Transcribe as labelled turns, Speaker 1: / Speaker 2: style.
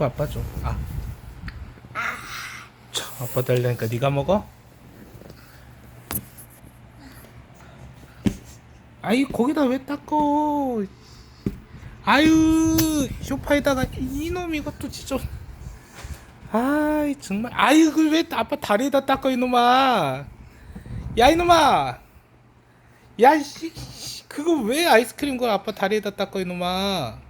Speaker 1: 거 아빠 줘. 아. 참, 아빠 달라니까 네가 먹어? 아이 거기다 왜 닦어? 아유 쇼파에다가 이놈 이것도 진짜 아이 정말 아유 그왜 아빠 다리에다 닦어 이놈아 야 이놈아 야 씨, 그거 왜 아이스크림 걸 아빠 다리에다 닦어 이놈아